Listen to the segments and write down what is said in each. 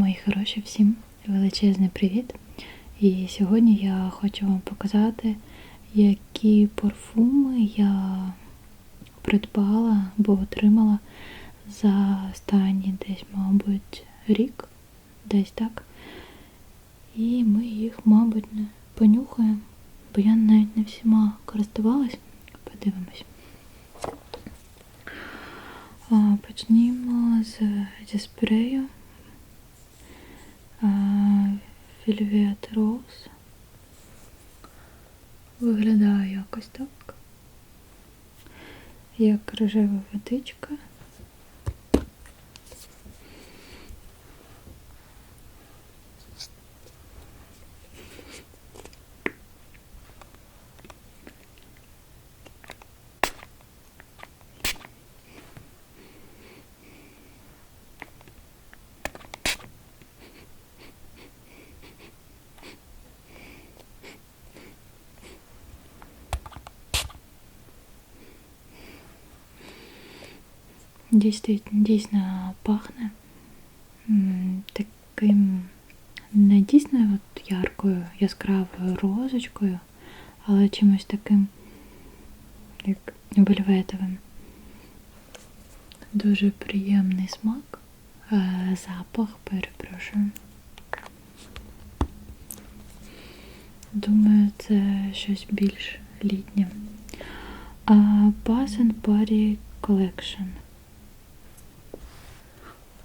Мої хороші, всім величезний привіт! І сьогодні я хочу вам показати, які парфуми я придбала або отримала за останній десь, мабуть, рік, десь так. І ми їх, мабуть, не понюхаємо, бо я навіть не всіма користувалась. Подивимось. Почнімо з, зі спрею. Velvet Rose. Виглядає якось так. Як рожева водичка. Дійсно, дійсно пахне таким не дійсно от яркою, яскравою розочкою, але чимось таким, як вельветовим. Дуже приємний смак, е, запах, перепрошую. Думаю, це щось більш літнє. Bath and Body Collection.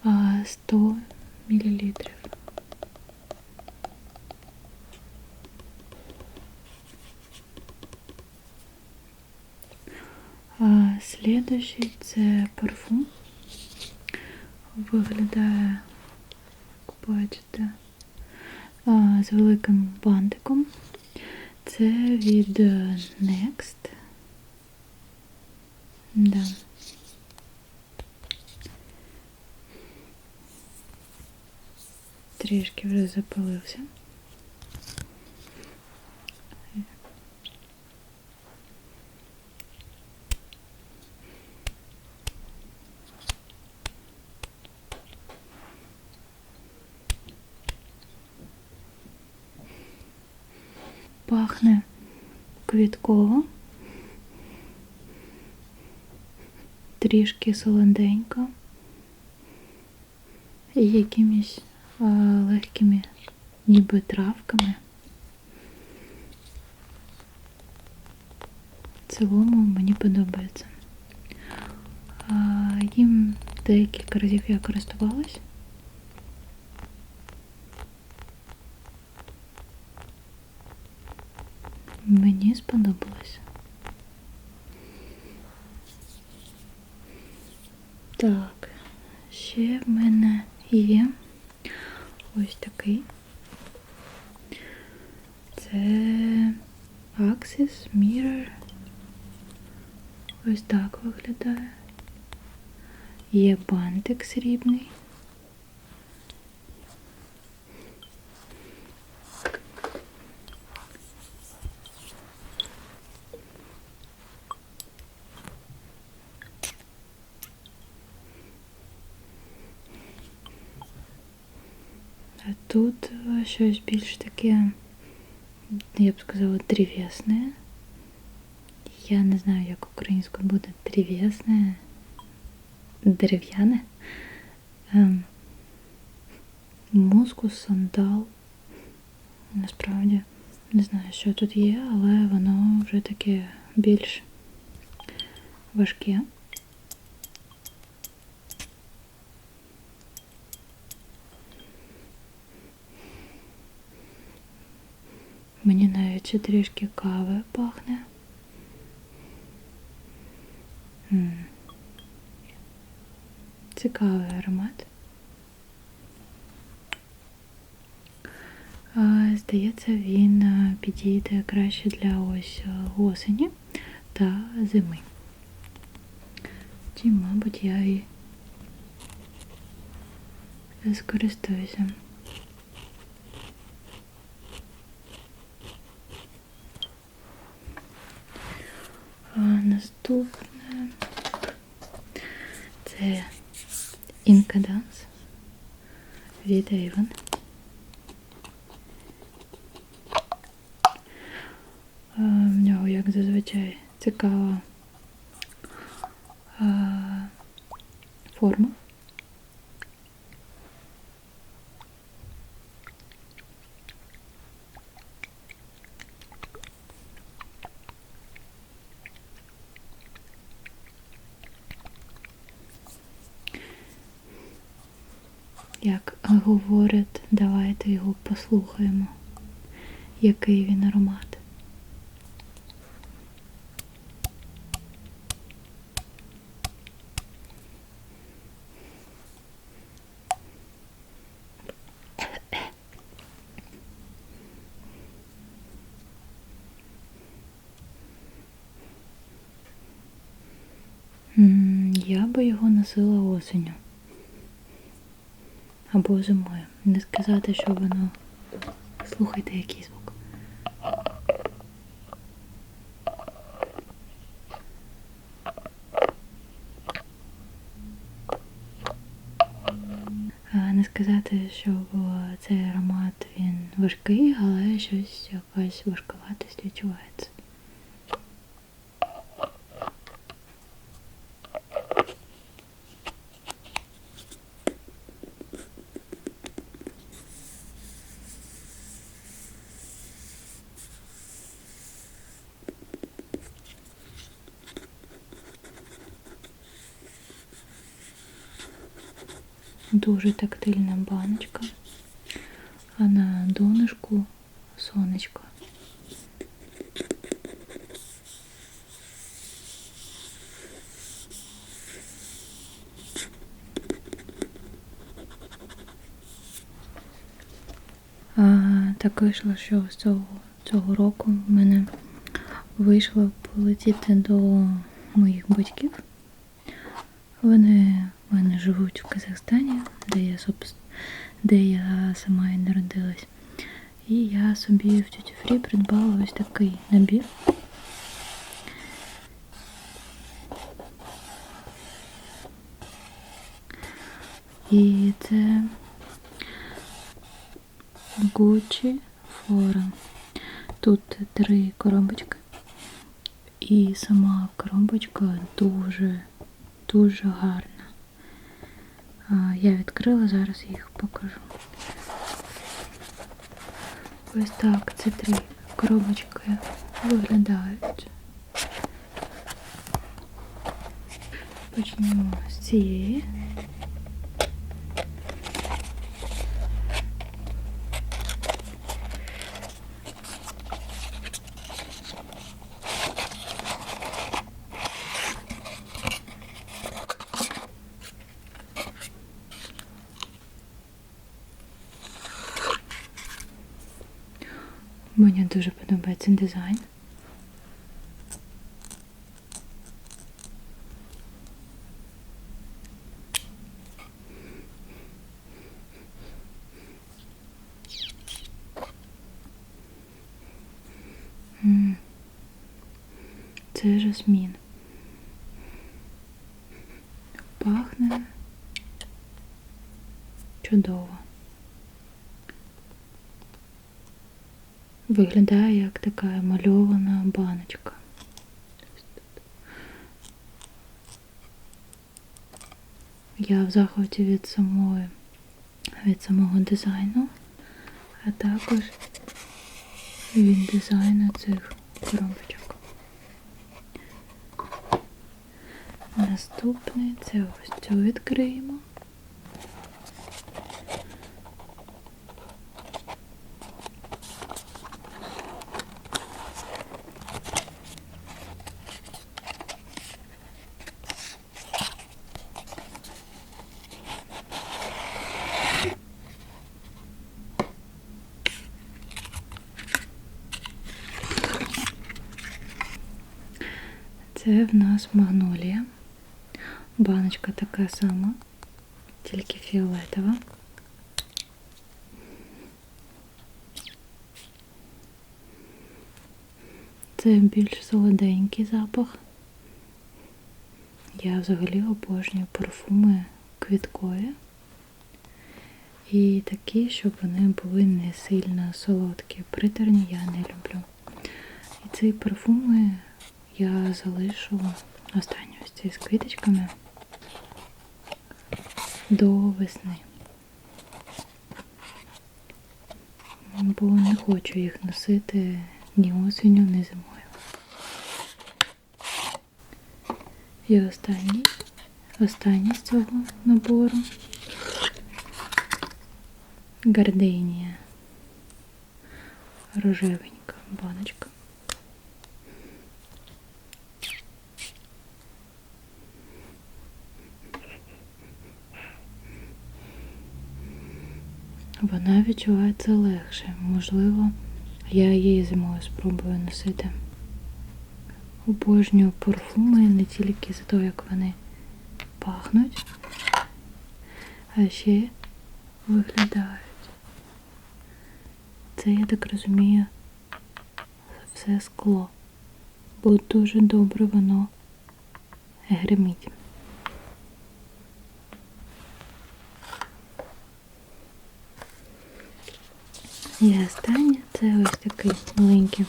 А, 100 миллилитров. Следующий це парфум. Виглядає, як бачите, з великим бантиком. Це від Next. Да. Трішки вже запалився. Пахне квітково, трішки солоденько і легкими ніби травками. В цілому мені подобається. Їм декілька разів я користувалась. Мені сподобалось. Так, ще в мене є ось такий. Це Axis Mirror. Ось так виглядає. Є бантик срібний. А тут е, щось більш таке, я б сказала, древесне. Я не знаю, як українською буде древесне, дерев'яне. Ем, мускус, сандал. Насправді не знаю, що тут є, але воно вже таке більш важке. Мені навіть ще трішки кави пахне. Цікавий аромат. Здається, він підійде краще для ось а, осені та зими. Чи, мабуть, я і скористаюся. А, Наступне це Інкаданс від Avon. Е, В нього, як зазвичай, цікава Як говорять, давайте його послухаємо, який він аромат. Я би його носила осенню. Або зимою. Не сказати, що воно. Слухайте, який звук. Не сказати, що цей аромат він важкий, але щось якась важковатість відчувається. Дуже тактильна баночка, а на донышку сонечко. Так вийшло, що цього, цього року в мене вийшло полетіти до моїх батьків. Вони в мене живуть в Казахстані, де я, де я сама і народилась. І я собі в тюті Фрі придбала ось такий набір. І це Gucci Flora. Тут три коробочки. І сама коробочка дуже, дуже гарна. Я відкрила, зараз їх покажу. Ось так ці три коробочки виглядають. Почнемо з цієї. Мені дуже подобається дизайн. Це жасмін. Пахне чудово. Виглядає як така мальована баночка. Я в захваті від самої, від самого дизайну, а також від дизайну цих коробочок. Наступне це ось цю відкриємо. Це в нас магнолія. Баночка така сама, тільки фіолетова. Це більш солоденький запах. Я взагалі обожнюю парфуми квіткові. І такі, щоб вони були не сильно солодкі. Приторні я не люблю. І ці парфуми я залишу останню ось ці з квіточками до весни. Бо не хочу їх носити ні осінню, ні зимою. І останній, останній з цього набору гарденія. Рожевенька баночка. Вона відчувається легше. Можливо, я її зимою спробую носити. Обожнюю парфуми не тільки за те, як вони пахнуть, а ще виглядають. Це, я так розумію, все скло, бо дуже добре воно гримить. І останнє це ось такий маленький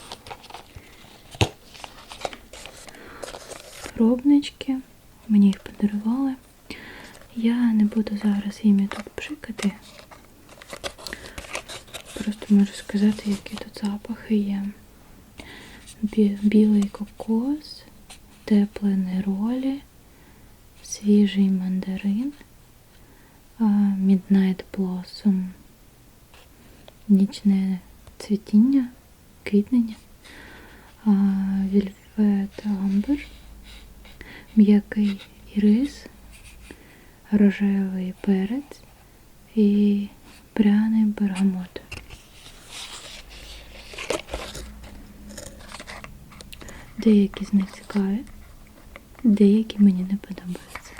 пробнички. Мені їх подарували. Я не буду зараз їми тут пшикати. Просто можу сказати, які тут запахи є. Бі- Білий кокос, тепле неролі, свіжий мандарин, Midnight Blossom, нічне цвітіння, квітнення, а, Velvet Amber, м'який ірис, рожевий перець і пряний бергамот. Деякі з них цікаві, деякі мені не подобаються.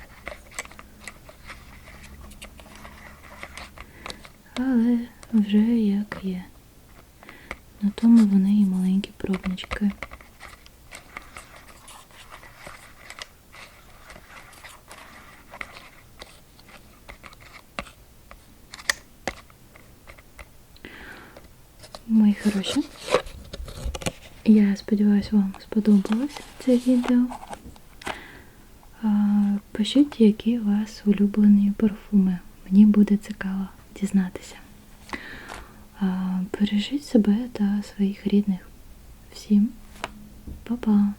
Але вже як є. На тому вони і маленькі пробнички. Мої хороші. Я сподіваюся, вам сподобалось це відео. Пишіть, які у вас улюблені парфуми. Мені буде цікаво дізнатися. Бережіть себе та своїх рідних. Всім па-па!